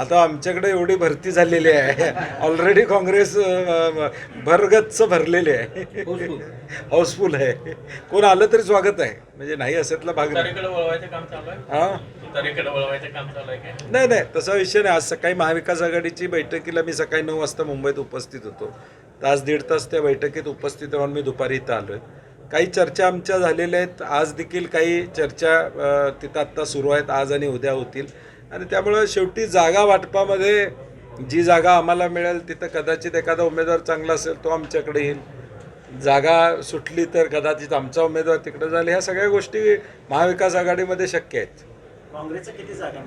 आता आमच्याकडे एवढी भरती झालेली आहे. ऑलरेडी काँग्रेस भरगच्च भरलेली आहे. हाऊसफुल आहे. कोण आलं तरी स्वागत आहे. म्हणजे नाही असेतला भाग नाही. हां? नाही नाही तसा विषय नाही. आज सकाळी महाविकास आघाडीची बैठकीला मी सकाळी नऊ वाजता मुंबईत उपस्थित होतो. तास दीड तास त्या बैठकीत उपस्थित राहून मी दुपारी इथं आलो आहे काही चर्चा आमच्या झालेल्या आहेत. आज देखील काही चर्चा तिथं आत्ता सुरू आहेत. आज आणि उद्या होतील. आणि त्यामुळं शेवटी जागा वाटपामध्ये जी जागा आम्हाला मिळेल तिथं कदाचित एखादा उमेदवार चांगला असेल तो आमच्याकडे येईल. जागा सुटली तर कदाचित आमचा उमेदवार तिकडे जाईल. ह्या सगळ्या गोष्टी महाविकास आघाडीमध्ये शक्य आहेत. काँग्रेसचं किती जागा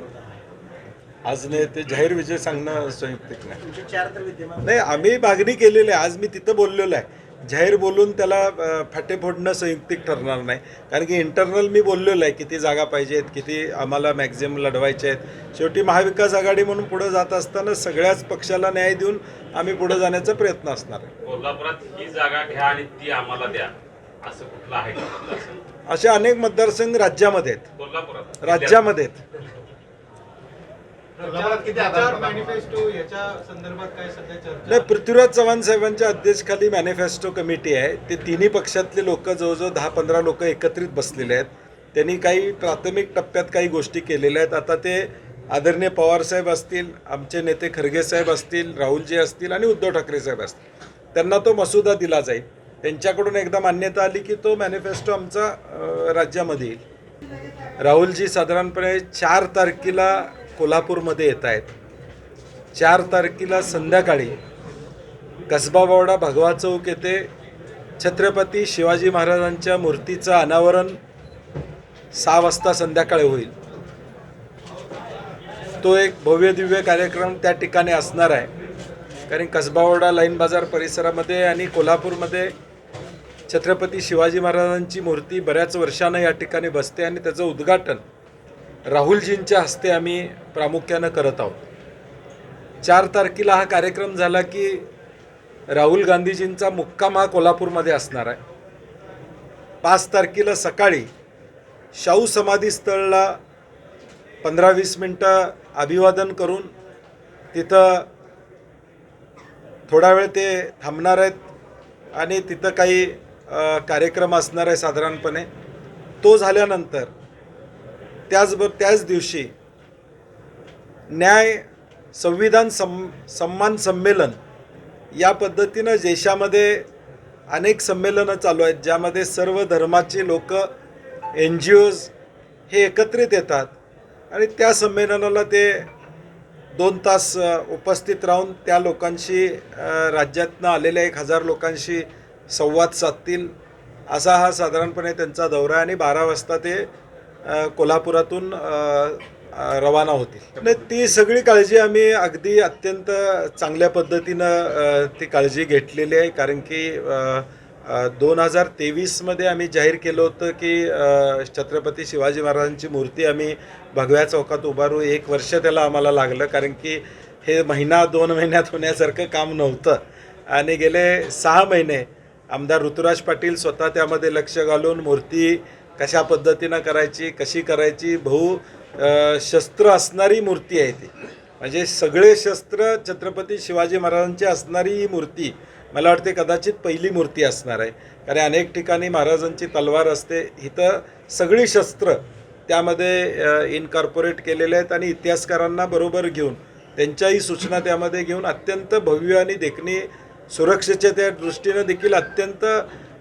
आज नाही ते जाहीर विजय सांगणं संयुक्तिक नाही. विद्यमान. नाही आम्ही मागणी केलेली आहे. आज मी तिथं बोललेलो आहे. जाहीर बोलून त्याला फाटे फोडणं संयुक्तिक ठरणार नाही. कारण की इंटरनल मी बोललेलो आहे किती जागा पाहिजेत किती आम्हाला मॅक्झिमम लढवायचे आहेत. शेवटी महाविकास आघाडी म्हणून पुढे जात असताना सगळ्याच पक्षाला न्याय देऊन आम्ही पुढे जाण्याचा प्रयत्न असणार आहे. कोल्हापुरात ही जागा घ्या आणि ती आम्हाला द्या. असं कुठलं आहे? असे अनेक मतदारसंघ राज्यामध्ये आहेत. राज्यामध्ये आहेत. नाही पृथ्वीराज चव्हाण साहेबांच्या अध्यक्षखाली मॅनिफेस्टो कमिटी आहे. ते तिन्ही पक्षातले लोक जवळजवळ दहा पंधरा लोक एकत्रित बसलेले आहेत. त्यांनी काही प्राथमिक टप्प्यात काही गोष्टी केलेल्या आहेत. आता ते आदरणीय पवारसाहेब असतील आमचे नेते खरगे साहेब असतील राहुलजी असतील आणि उद्धव ठाकरे साहेब असतील. त्यांना तो मसुदा दिला जाईल. त्यांच्याकडून एकदा मान्यता आली की तो मॅनिफेस्टो आमचा राज्यामध्ये येईल. राहुलजी साधारणपणे चार तारखेला कोल्हापूरमध्ये येत आहेत. चार तारखेला संध्याकाळी कसबावाडा भगवा चौक येथे छत्रपती शिवाजी महाराजांच्या मूर्तीचं अनावरण सहा वाजता संध्याकाळी होईल. तो एक भव्य दिव्य कार्यक्रम त्या ठिकाणी असणार आहे. कारण कसबावडा लाईन बाजार परिसरामध्ये आणि कोल्हापूरमध्ये छत्रपती शिवाजी महाराजांची मूर्ती बऱ्याच वर्षानं या ठिकाणी बसते आणि त्याचं उद्घाटन राहुलजींच्या हस्ते आम्ही प्रामुख्यानं करत आहोत. चार तारखेला हा कार्यक्रम झाला की राहुल गांधीजींचा मुक्काम हा कोल्हापूरमध्ये असणार आहे. पाच तारखेला सकाळी शाहू समाधी स्थळला पंधरा वीस मिनटं अभिवादन करून तिथं थोडा वेळ ते थांबणार आहेत आणि तिथं काही कार्यक्रम असणार आहे साधारणपणे. तो झाल्यानंतर त्याचबरोबर त्याच दिवशी न्याय संविधान सम सन्मान संमेलन या पद्धतीनं देशामध्ये अनेक संमेलनं चालू आहेत ज्यामध्ये सर्व धर्माचे लोक एन जी ओज हे एकत्रित येतात आणि त्या संमेलनाला ते दोन तास उपस्थित राहून त्या लोकांशी राज्यातनं आलेल्या एक हजार लोकांशी संवाद साधतील असा हा साधारणपणे त्यांचा दौरा आहे आणि बारा वाजता ते कोल्हापुरातून रवाना होतील. नाही ती सगळी काळजी आम्ही अगदी अत्यंत चांगल्या पद्धतीनं ती काळजी घेतलेली आहे. कारण की दोन हजार तेवीसमध्ये आम्ही जाहीर केलं होतं की छत्रपती शिवाजी महाराजांची मूर्ती आम्ही भगव्या चौकात उभारू. एक वर्ष त्याला आम्हाला लागलं. कारण की हे महिना दोन महिन्यात होण्यासारखं काम नव्हतं. आणि गेले सहा महिने आमदार ऋतुराज पाटील स्वतः त्यामध्ये लक्ष घालून मूर्ती कशा पद्धतीनं करायची कशी करायची बहु शस्त्र असणारी मूर्ती आहे ती. म्हणजे सगळे शस्त्र छत्रपती शिवाजी महाराजांची असणारी ही मूर्ती मला वाटते कदाचित पहिली मूर्ती असणार आहे. कारण अनेक ठिकाणी महाराजांची तलवार असते इथं सगळी शस्त्र त्यामध्ये इनकॉर्पोरेट केलेले आहेत आणि इतिहासकारांना बरोबर घेऊन त्यांच्याही सूचना त्यामध्ये घेऊन अत्यंत भव्य आणि देखणी सुरक्षेच्या त्या दृष्टीनं देखील अत्यंत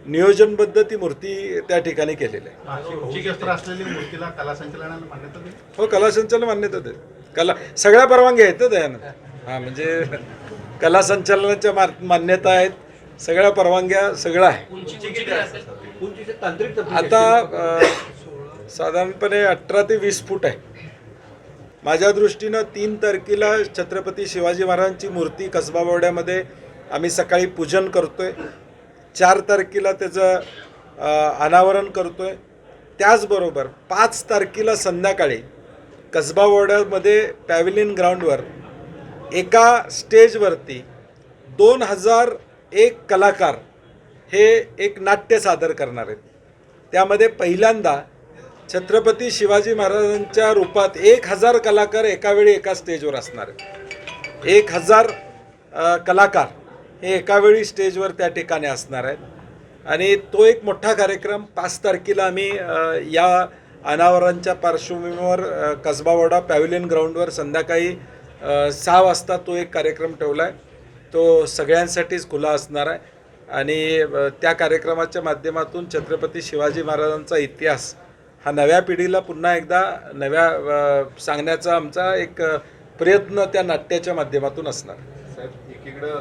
नियोजनबद्ध ती मूर्ती त्या ठिकाणी केलेली आहे. अशी भौतिक शस्त्र असलेली मूर्तीला कला संचलनाला मान्यता दिली? हो कला संचालन मान्यता दे कला सगळ्या परवानग्या आहेत ना त्यानं हां म्हणजे कला संचालनाच्या मा मान्यता आहेत. सगळ्या परवानग्या सगळं आहे? आता साधारणपणे अठरा ते वीस फूट आहे. माझ्या दृष्टीनं तीन तारखेला छत्रपती शिवाजी महाराजांची मूर्ती कसबा बोर्ड्यामध्ये आम्ही सकाळी पूजन करतोय. चार तारखेला त्याचं अनावरण करतो आहे त्याचबरोबर पाच तारखेला संध्याकाळी कसबा वॉर्डरमध्ये पॅव्हिलियन ग्राउंडवर एका स्टेजवरती दोन हजार एक कलाकार हे एक नाट्य सादर करणार आहेत. त्यामध्ये पहिल्यांदा छत्रपती शिवाजी महाराजांच्या रूपात एक हजार कलाकार एकावेळी एका स्टेजवर असणार आहेत. एक हजार कलाकार हे एकावेळी स्टेजवर त्या ठिकाणी असणार आहेत. आणि तो एक मोठा कार्यक्रम पाच तारखेला आम्ही या अनावरांच्या पार्श्वभूमीवर कसबावाडा पॅव्हिलियन ग्राउंडवर संध्याकाळी सहा वाजता तो एक कार्यक्रम ठेवला आहे तो सगळ्यांसाठीच खुला असणार आहे. आणि त्या कार्यक्रमाच्या माध्यमातून छत्रपती शिवाजी महाराजांचा इतिहास हा नव्या पिढीला पुन्हा एकदा नव्या सांगण्याचा आमचा एक प्रयत्न त्या नाट्याच्या माध्यमातून असणार.